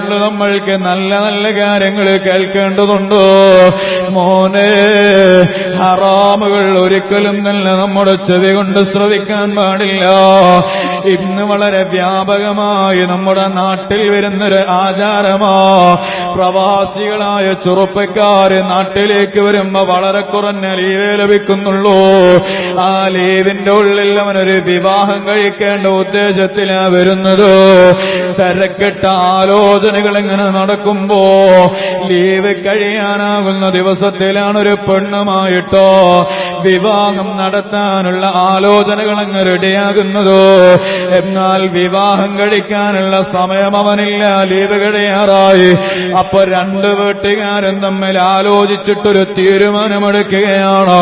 കൊണ്ട് നമ്മൾക്ക് നല്ല നല്ല കാര്യങ്ങൾ കേൾക്കേണ്ടതുണ്ടോ? മോനെ ഹറാമുകൾ ഒരിക്കലും തന്നെ നമ്മുടെ ചെവി കൊണ്ട് ശ്രവിക്കാൻ പാടില്ല. ഇന്ന് വളരെ വ്യാപകമായി നമ്മുടെ നാട്ടിൽ വരുന്നൊരു ആചാരമാ. പ്രവാസികളായ ചെറുപ്പക്കാര് നാട്ടിലേക്ക് വരുമ്പോ വളരെ കുറഞ്ഞ ലീവേ ലഭിക്കുന്നുള്ളൂ. ആ ലീവിന്റെ ഉള്ളിൽ അവനൊരു വിവാഹം കഴിക്കേണ്ട ഉദ്ദേശത്തിലാ വരുന്നത്. തിരക്കിട്ട ആലോചനകൾ എങ്ങനെ നടക്കുമ്പോ? ലീവ് കഴിയാനാകുന്ന ദിവസത്തിലാണ് ഒരു പെണ്ണുമായിട്ടോ വിവാഹം നടത്താനുള്ള ആലോചനകൾ അങ്ങ് റെഡിയാകുന്നതോ? എന്നാൽ വിവാഹം കഴിക്കാനുള്ള സമയം അവനില്ല ലീവ് കഴിയാറായി. അപ്പൊ രണ്ട് വീട്ടുകാരും തമ്മിൽ ആലോചിച്ചിട്ടൊരു തീരുമാനമെടുക്കുകയാണ്.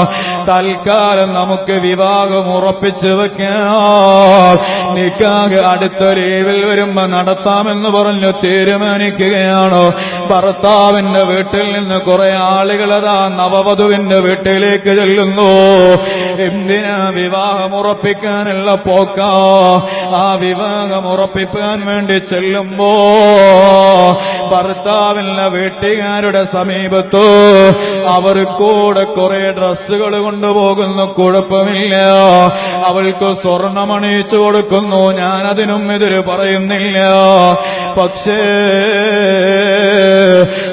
തൽക്കാലം നമുക്ക് വിവാഹം ഉറപ്പിച്ചു വെക്കാം. നിക്കാഹ് അടുത്ത ലീവിൽ വരുമ്പോ നടത്താമെന്ന് പറഞ്ഞു തീരുമാനിക്കുകയാണ്? ഭർത്താവിന്റെ വീട്ടിൽ നിന്ന് കുറെ ആളുകൾ അതാ നവവധുവിന്റെ വീട്ടിലേക്ക് ചെല്ലുന്നു. എന്തിനാ വിവാഹം ഉറപ്പിക്കാനുള്ള പോക്ക? ആ വിവാഹം ഉറപ്പിക്കാൻ വേണ്ടി ചെല്ലുമ്പോ ഭർത്താവിന്റെ വീട്ടുകാരുടെ സമീപത്തോ? അവർ കൂടെ കുറെ ഡ്രസ്സുകൾ കൊണ്ടുപോകുന്നു കുഴപ്പമില്ല. അവൾക്ക് സ്വർണമണിയിച്ചു കൊടുക്കുന്നു ഞാൻ അതിനും എതിര് പറയുന്നില്ല. പക്ഷേ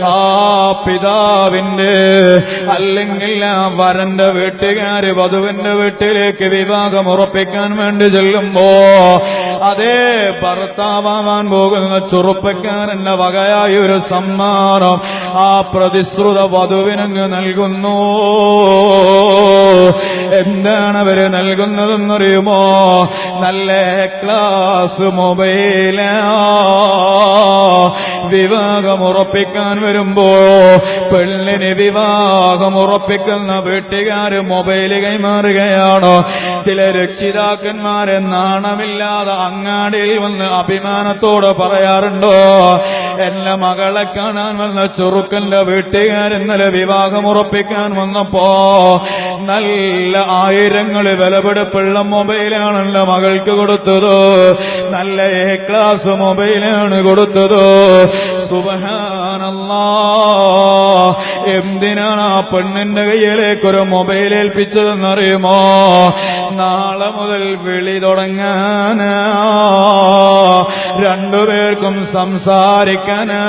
ആ പിതാവിന്റെ അല്ലെങ്കിൽ ആ വരന്റെ വീട്ടുകാര് വധുവിന്റെ വീട്ടിലേക്ക് വിവാഹം ഉറപ്പിക്കാൻ വേണ്ടി ചെല്ലുമ്പോ അതേ ഭർത്താവാൻ പോകുന്ന ചെറുപ്പക്കാരന്റെ വകയായ ഒരു സമ്മാനം ആ പ്രതിശ്രുത വധുവിനങ്ങ് നൽകുന്നു. എന്താണ് അവർ നൽകുന്നതെന്നറിയുമോ? നല്ല ക്ലാസ് മൊബൈല. വിവാഹം ഉറപ്പിക്കാൻ വരുമ്പോ പെണ്ണിന് വിവാഹം ഉറപ്പിക്കുന്ന വീട്ടുകാര് മൊബൈൽ കൈമാറുകയാണോ. ചില രക്ഷിതാക്കന്മാരെ നാണമില്ലാതെ അങ്ങാടിയിൽ വന്ന് അഭിമാനത്തോടെ പറയാറുണ്ടോ? എന്റെ മകളെ കാണാൻ വന്ന ചെറുക്കന്റെ വീട്ടുകാർ ഇന്നലെ വിവാഹം ഉറപ്പിക്കാൻ വന്നപ്പോ നല്ല ആയിരങ്ങൾ വിലപിടിപ്പുള്ള മൊബൈലാണ് എന്റെ മകൾക്ക് കൊടുത്തത്. നല്ല എ ക്ലാസ് മൊബൈലാണ് കൊടുത്തത്. സുബഹാനല്ലാ. എന്തിനാണ് ആ പെണ്ണിന്റെ കയ്യിലേക്ക് ഒരു മൊബൈൽ ഏൽപ്പിച്ചതെന്നറിയുമോ? നാളെ മുതൽ വിളി തുടങ്ങാനാ. രണ്ടുപേർക്കും സംസാരിക്കാനാ.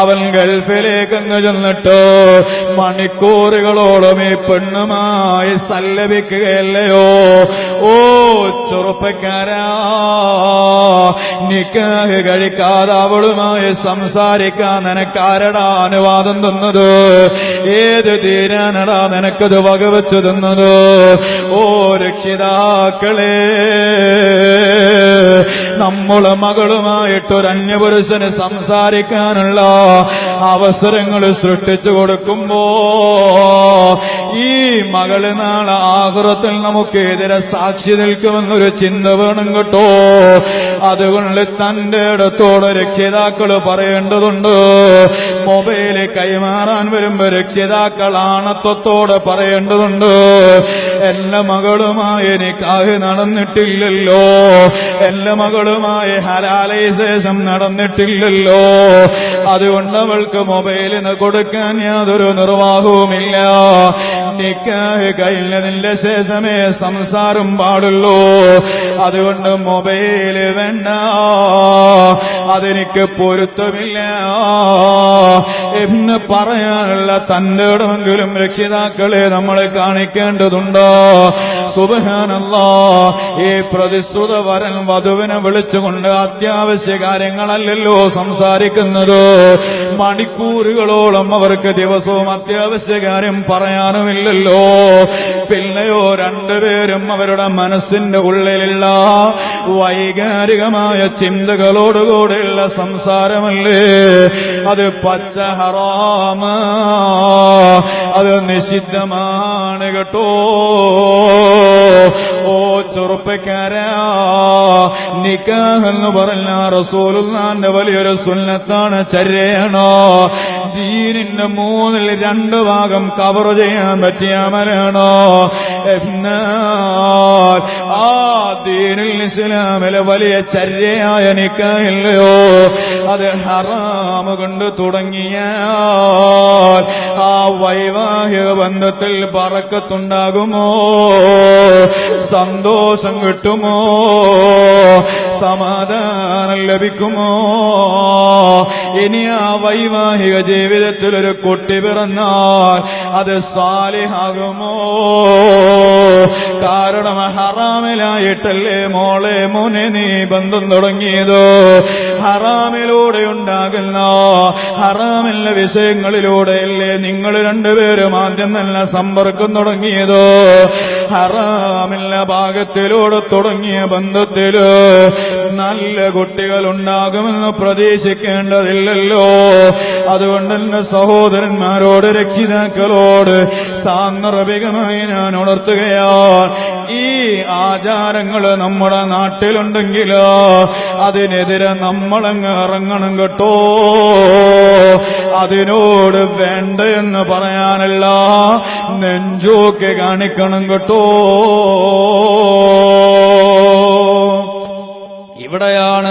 അവൻ ഗൾഫിലേക്ക് അങ്ങ് ചെന്നിട്ട് മണിക്കൂറുകളോളം ഈ പെണ്ണുമായി സല്ലപിക്കുകയല്ലയോ? ഓ ചെറുപ്പക്കാരാ. നിക്കാഹ് കഴിക്കാതെ അവളുമായി സംസാരിക്കാൻ നിനക്കാരടാ അനുവാദം തന്നത്? ഏത് തീരാനടാ നിനക്കത് വകവെച്ചു തന്നത്? ഓ രക്ഷിതാക്കളെ നമ്മളെ മകളുമായിട്ടൊരു അന്യപുരുഷന് സംസാരിക്കാനുള്ള അവസരങ്ങൾ സൃഷ്ടിച്ചു കൊടുക്കുമ്പോ ഈ മകൾ നാളെ ആഹുറത്തിൽ നമുക്ക് എതിരെ സാക്ഷി നിൽക്കുമെന്നൊരു ചിന്ത വേണം കേട്ടോ. അതുകൊണ്ട് തന്റെ ഇടത്തോട് രക്ഷിതാക്കൾ പറയേണ്ടതുണ്ട്. മൊബൈൽ കൈമാറാൻ വരുമ്പോ രക്ഷിതാക്കൾ ആണത്വത്തോടെ പറയേണ്ടതുണ്ട്. എന്റെ മകളുമായി എനിക്കാഹ് നടന്നിട്ടില്ലല്ലോ. എന്റെ മകളുമായി ഹലാലൈസേഷൻ നടന്നിട്ടില്ലല്ലോ. അതുകൊണ്ട് അവൾക്ക് മൊബൈലിന് കൊടുക്കാൻ യാതൊരു നിർവാഹവുമില്ല. നിക്കാഹ് കഴിഞ്ഞതിന്റെ ശേഷമേ സംസാരം പാടുള്ളൂ. അതുകൊണ്ട് മൊബൈൽ വേണ്ട. അതെനിക്ക് പൊരുത്തമില്ല. എന്ന് പറയാനുള്ള തന്റെ ഇടമെങ്കിലും രക്ഷിതാക്കളെ നമ്മളെ കാണിക്കേണ്ടതുണ്ടോ? സുബഹാനല്ലോ ഈ പ്രതിശ്രുത വരൻ വധുവിനെ വിളിച്ചുകൊണ്ട് അത്യാവശ്യ കാര്യങ്ങളല്ലല്ലോ സംസാരിക്കുന്നത്. മണിക്കൂറുകളോളം അവർക്ക് ദിവസവും അത്യാവശ്യ കാര്യം പറയാനുമില്ലല്ലോ. പിന്നെയോ രണ്ടുപേരും അവരുടെ മനസ്സിന്റെ ഉള്ളിലുള്ള വൈകാരികമായ ചിന്തകളോടുകൂടെയുള്ള സംസാരമല്ലേ? അത് പച്ച ഹറാമ. അത് നിഷിദ്ധമാണ് കേട്ടോ. ഓ ചെറുപ്പക്കാരാ നിക്കാഹ് എന്ന് പറഞ്ഞ റസൂലുള്ളാന്റെ വലിയൊരു സുന്നത്താണ്. ചര്യണോ? ദീനിന്റെ മൂന്നിൽ രണ്ട് ഭാഗം കവർ ചെയ്യാൻ പറ്റിയ മരണോ ആ ദീനിൽ ഇസ്ലാമിലെ വലിയ ചര്യയായ നിക്കാഹില്ലയോ അത് ഹറാമ് കൊണ്ട് തുടങ്ങിയാൽ വൈവാഹിക ബന്ധത്തിൽ പറക്കത്തുണ്ടാകുമോ? സന്തോഷം കിട്ടുമോ? സമാധാനം ലഭിക്കുമോ? ഇനി ആ വൈവാഹിക ജീവിതത്തിൽ ഒരു കുട്ടി പിറന്നാൽ അത് സാലിഹാകുമോ? കാരണം ഹറാമിലായിട്ടല്ലേ മോളെ മോനെ നീ ബന്ധം തുടങ്ങിയത്? ഹറാമിലൂടെ ഉണ്ടാകുന്ന ഹറാമില്ല വിഷയങ്ങളിലൂടെയല്ലേ നിങ്ങൾ രണ്ടുപേരും ആദ്യം നല്ല സമ്പർക്കം തുടങ്ങിയത്? ഹറാമില്ല ഭാഗത്തിലൂടെ തുടങ്ങിയ ബന്ധത്തിൽ നല്ല കുട്ടികൾ ഉണ്ടാകുമെന്ന് ഇല്ലല്ലോ അതുകൊണ്ട് തന്നെ സഹോദരന്മാരോട് രക്ഷിതാക്കളോട് സാന്ദർഭികമായി ഞാൻ ഉണർത്തുകയാ ഈ ആചാരങ്ങൾ നമ്മുടെ നാട്ടിലുണ്ടെങ്കിൽ അതിനെതിരെ നമ്മളങ്ങ് ഇറങ്ങണം കേട്ടോ. അതിനോട് വേണ്ട എന്ന് പറയാനല്ല നെഞ്ചോക്കെ കാണിക്കണം കേട്ടോ. ഇവിടെയാണ്